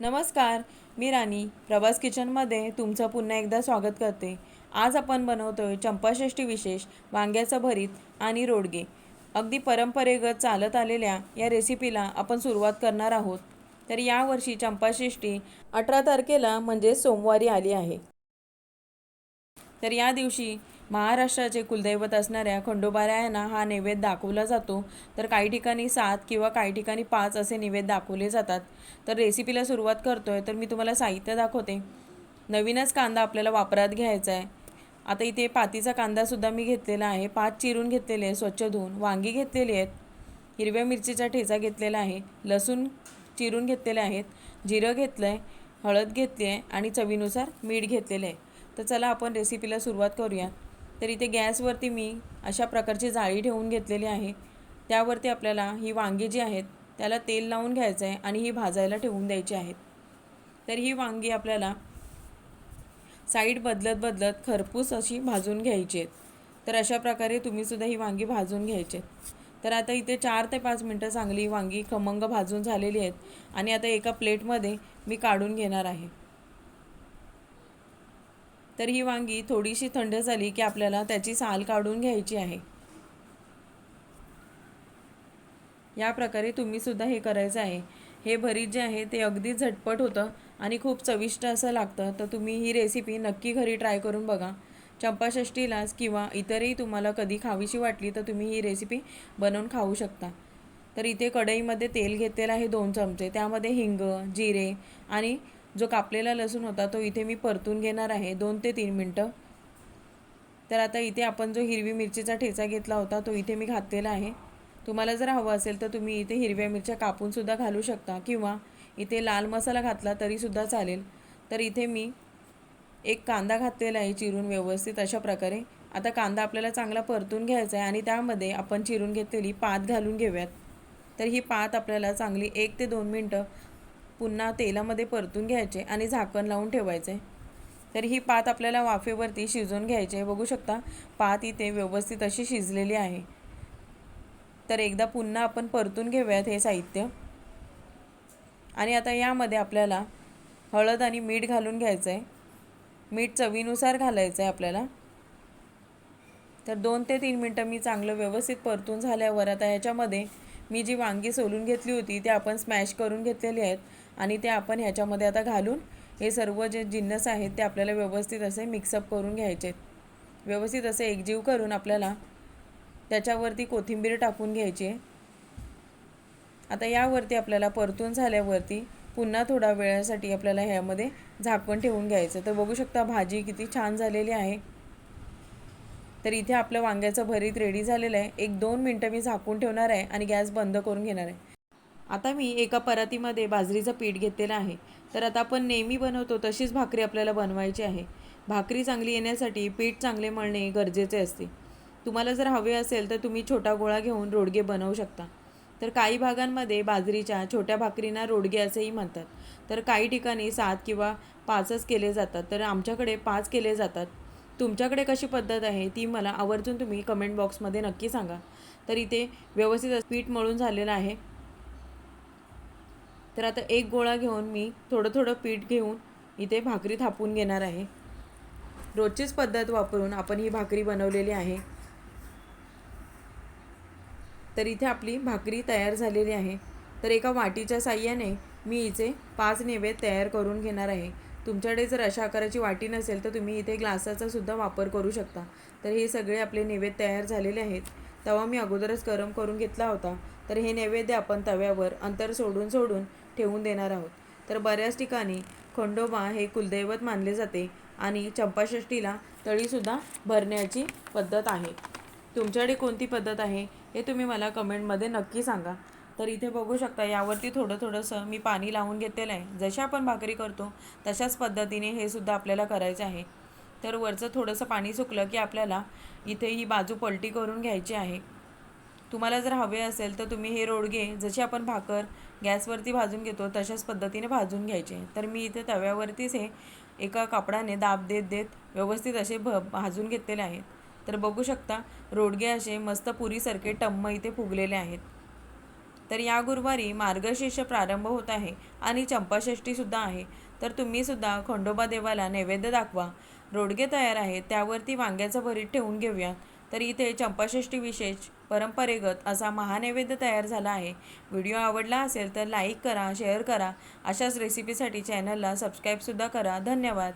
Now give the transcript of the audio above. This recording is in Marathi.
नमस्कार मी राणी. प्रभास किचनमध्ये तुमचं पुन्हा एकदा स्वागत करते. आज आपण बनवतो आहे चंपाषष्ठी विशेष वांग्याचं भरीत आणि रोडगे. अगदी परंपरेगत चालत आलेल्या या रेसिपीला आपण सुरुवात करणार आहोत. तर यावर्षी चंपाषष्ठी अठरा तारखेला म्हणजे सोमवारी आली आहे. तर या दिवशी महाराष्ट्राचे कुलदैवत असणाऱ्या खंडोबारायांना हा नैवेद्य दाखवला जातो. तर काही ठिकाणी सात किंवा काही ठिकाणी पाच असे नैवेद्य दाखवले जातात. तर रेसिपीला सुरुवात करतो आहे तर मी तुम्हाला साहित्य दाखवते. नवीनच कांदा आपल्याला वापरात घ्यायचा आहे. आता इथे पातीचा कांदासुद्धा मी घेतलेला आहे. पाच चिरून घेतलेले आहे स्वच्छ धुवून. वांगी घेतलेली आहेत. हिरव्या मिरचीचा ठेचा घेतलेला आहे. लसूण चिरून घेतलेले आहेत. जिरं घेतलं आहे हळद घेतली आहे आणि चवीनुसार मीठ घेतलेलं आहे. तर चला आपण रेसिपीला सुरुवात करूया. तर इथे गॅसवरती मी अशा प्रकारची जाळी ठेवून घेतलेली आहे. त्यावरती आपल्याला ही वांगी जी आहेत त्याला तेल लावून घ्यायचं आहे आणि ही भाजायला ठेवून द्यायची आहेत. तर ही वांगी आपल्याला साईड बदलत बदलत खरपूस अशी भाजून घ्यायची आहेत. तर अशा प्रकारे तुम्हीसुद्धा ही वांगी भाजून घ्यायची आहेत. तर आता इथे चार ते पाच मिनटं चांगली वांगी खमंग भाजून झालेली आहेत आणि आता एका प्लेटमध्ये मी काढून घेणार आहे. तर ही वांगी थोडीशी थंड झाली की आपल्याला त्याची साल काढून घ्यायची आहे. या प्रकारे तुम्ही सुद्धा हे करायचं आहे. हे भरीत जे आहे ते अगदी झटपट होतं आणि खूप चविष्ट असं लागतं. तर तुम्ही ही रेसिपी नक्की घरी ट्राय करून बघा. चंपाषष्ठीलाच किंवा इतरही तुम्हाला कधी खावीशी वाटली तर तुम्ही ही रेसिपी बनवून खाऊ शकता. तर इथे कढईमध्ये तेल घेतलेलं आहे दोन चमचे. त्यामध्ये हिंग जिरे आणि जो कापलेला लसूण होता तो इथे मी परतून घेणार आहे. दोन ते तीन मिनटं. तर आता इथे आपण जो हिरवी मिरचीचा ठेचा घेतला होता तो इथे मी घातलेला आहे. तुम्हाला जर हवं असेल तर तुम्ही इथे हिरव्या मिरच्या कापूनसुद्धा घालू शकता किंवा इथे लाल मसाला घातला तरीसुद्धा चालेल. तर इथे मी एक कांदा घातलेला आहे चिरून व्यवस्थित अशा प्रकारे. आता कांदा आपल्याला चांगला परतून घ्यायचा आहे आणि त्यामध्ये आपण चिरून घेतलेली पात घालून घेऊयात. तर ही पात आपल्याला चांगली एक ते दोन मिनटं पुन्हा तेलामध्ये परतून घ्यायचे आणि झाकण लावून ठेवायचे. तर ही पात आपल्याला वाफेवरती शिजवून घ्यायची. आहे बघू शकता पात इथे व्यवस्थित अशी शिजलेली आहे. तर एकदा पुन्हा आपण परतून घेऊयात हे साहित्य. आणि आता यामध्ये आपल्याला हळद आणि मीठ घालून घ्यायचं आहे मीठ चवीनुसार घालायचं आहे आपल्याला. तर दोन ते तीन मिनटं मी चांगलं व्यवस्थित परतून झाल्यावर आता ह्याच्यामध्ये मी जी वांगी सोलून घेतली होती ते आपण स्मॅश करून घेतलेली आहेत आणि ते आपण ह्याच्यामध्ये आता घालून हे सर्व जे जिन्नस आहेत ते आपल्याला व्यवस्थित असे मिक्सअप करून घ्यायचे व्यवस्थित असे एकजीव करून आपल्याला त्याच्यावरती कोथिंबीर टाकून घ्यायची आहे. आता यावरती आपल्याला परतून झाल्यावरती पुन्हा थोडा वेळासाठी आपल्याला ह्यामध्ये झाकण ठेवून घ्यायचं तर बघू शकता भाजी किती छान झालेली आहे. तर इथे आपलं वांग्याचं भरीत रेडी झालेलं आहे. एक दोन मिनटं मी झाकून ठेवणार आहे आणि गॅस बंद करून घेणार आहे. आता मी एका परातीमध्ये बाजरीचं पीठ घेतलेलं आहे. तर आता आपण नेहमी बनवतो तशीच भाकरी आपल्याला बनवायची आहे. भाकरी चांगली येण्यासाठी पीठ चांगले मळणे गरजेचे असते. तुम्हाला जर हवे असेल तर तुम्ही छोटा गोळा घेऊन रोडगे बनवू शकता. तर काही भागांमध्ये बाजरीच्या छोट्या भाकरींना रोडगे असेही म्हणतात. तर काही ठिकाणी सात किंवा पाचच केले जातात. तर आमच्याकडे पाच केले जातात. तुमच्याकडे कशी पद्धत आहे ती मला आवर्जून तुम्ही कमेंट बॉक्समध्ये नक्की सांगा. तर इथे व्यवस्थित पीठ मळून झालेलं आहे. तर आता एक गोळा घेऊन मी थोडं थोडं पीठ घेऊन इथे भाकरी थापून घेणार आहे. रोजचीच पद्धत वापरून आपण ही भाकरी बनवलेली आहे. तर इथे आपली भाकरी तयार झालेली आहे. तर एका वाटीच्या साह्याने मी इथे पाच नैवेद्य तयार करून घेणार आहे. तुमच्याकडे जर अशा आकाराची वाटी नसेल तर तुम्ही इथे ग्लासाचा सुद्धा वापर करू शकता. तर हे सगळे आपले नैवेद्य तयार झालेले आहेत. तवा मी अगोदरच गरम करून घेतला होता. तर हे नैवेद्य आपण तव्यावर अंतर सोडून सोडून ठेवून देणार आहोत. तर बऱ्याच ठिकाणी खंडोबा हे कुलदैवत मानले जाते आणि चंपाषष्ठीला तळीसुद्धा भरण्याची पद्धत आहे. तुमच्याकडे कोणती पद्धत आहे हे तुम्ही मला कमेंटमध्ये नक्की सांगा. तर इथे बघू शकता यावरती थोडं थोडंसं मी पाणी लावून घेतलेलं आहे. जशी आपण भाकरी करतो तशाच पद्धतीने हे सुद्धा आपल्याला करायचं आहे. तर वरचं थोडंसं पाणी सुकलं की आपल्याला इथे ही बाजू पलटी करून घ्यायची आहे. तुम्हाला जर हवे असेल तर तुम्ही हे रोडगे जशी आपण भाकर गॅसवरती भाजून घेतो तशाच पद्धतीने भाजून घ्यायचे. तर मी इथे तव्यावरतीच हे एका कापडाने दाब देत देत व्यवस्थित असे भ भाजून घेतलेले आहेत. तर बघू शकता रोडगे असे मस्त पुरीसारखे टम्म इथे फुगलेले आहेत. तर या गुरुवारी मार्गशीर्ष प्रारंभ होत आहे आणि चंपाषष्ठीसुद्धा आहे. तर तुम्हीसुद्धा खंडोबा देवाला नैवेद्य दाखवा. रोडगे तयार आहेत त्यावरती वांग्याचं भरीत ठेवून घेऊया. तर इथे चंपाषष्ठी विशेष परंपरेगत असा महानैवेद्य तयार झाला आहे. व्हिडिओ आवडला असेल तर लाईक करा शेअर करा. अशाच रेसिपीसाठी चॅनलला सबस्क्राईबसुद्धा करा. धन्यवाद.